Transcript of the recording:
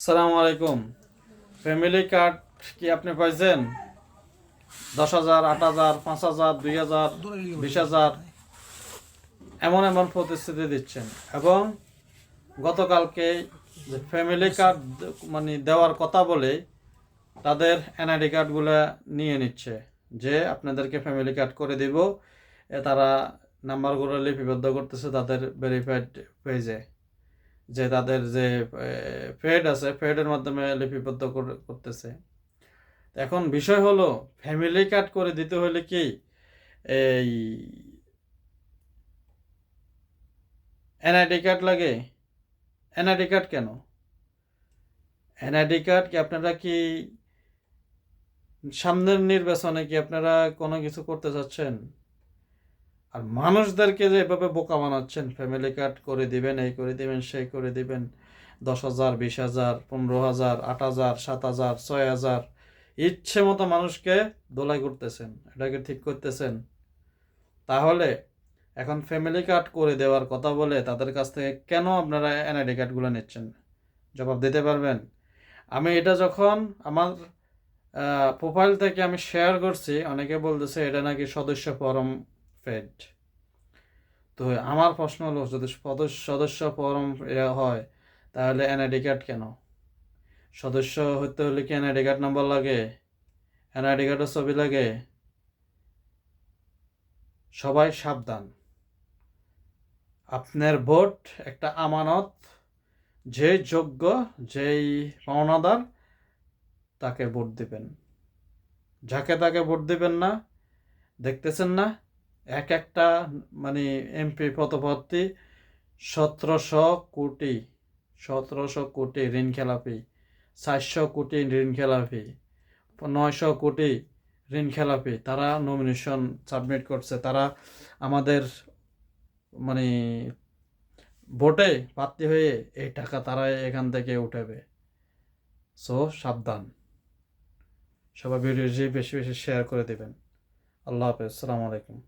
সালাম আলাইকুম। Family card কি আপনি পাইছেন? দশ হাজার, আট হাজার, পাঁচ হাজার, দুই হাজার, বিশ হাজার এমন এমন প্রতিশ্রুতি দিচ্ছেন। এবং গতকালকে ফ্যামিলি কার্ড মানে দেওয়ার কথা বলে তাদের এনআইডি কার্ডগুলো নিয়ে নিচ্ছে যে আপনাদেরকে ফ্যামিলি কার্ড করে দিব। এ তারা নাম্বারগুলো লিপিবদ্ধ করতেছে তাদের ভেরিফাইড পেজে যে তাদের যে ফেড আছে ফেডের মাধ্যমে লিপিবদ্ধ করতেছে। এখন বিষয় হলো ফ্যামিলি কার্ড করে দিতে হলে কি এই এনআইডি কার্ড লাগে? এনআইডি কার্ড কেন? এনআইডি কার্ড কি আপনারা কি সামনের নির্বাচনে কি আপনারা কোনো কিছু করতে চাচ্ছেন? আর মানুষদেরকে যে এভাবে বোকা বানাচ্ছেন ফ্যামিলি কার্ড করে দিবেন, এই করে দিবেন, সেই করে দিবেন, দশ হাজার, বিশ হাজার, পনেরো হাজার, আট হাজার, সাত হাজার, ছয় হাজার, ইচ্ছে মতো মানুষকে দোলাই করতেছেন এটাকে ঠিক করতেছেন। তাহলে এখন ফ্যামিলি কার্ড করে দেওয়ার কথা বলে তাদের কাছ থেকে কেন আপনারা এনআইডি কার্ডগুলো নিচ্ছেন? জবাব দিতে পারবেন? আমি এটা যখন আমার প্রোফাইল থেকে আমি শেয়ার করছি, অনেকে বলতেছে এটা নাকি সদস্য ফরম ফেড তো আমার প্রশ্ন হলো, যদি সদস্য সদস্য ফরম হয়, তাহলে এনআইডি কার্ড কেন? সদস্য হতে হলে কি এনআইডি কার্ড নাম্বার লাগে? এনআইডি কার্ডের ছবি লাগে? সবাই সাবধান। আপনার ভোট একটা আমানত, যে যোগ্য, যেই পাওনাদার তাকে ভোট দিবেন। যাকে তাকে ভোট দিবেন না, দেখতেছেন না এক একটা মানে এমপি পদপ্রার্থী সতেরোশো কোটি সতেরোশো কোটি ঋণ খেলাপি চারশো কোটি ঋণ খেলাপি নয়শো কোটি ঋণ খেলাপি তারা নমিনেশন সাবমিট করছে। তারা আমাদের মানে ভোটে প্রার্থী হয়ে এই টাকা তারা এখান থেকে উঠাবে। সো, সাবধান। সবাই ভিডিওটি বেশি বেশি শেয়ার করে দেবেন। আল্লাহ হাফেজ। আসসালামু আলাইকুম।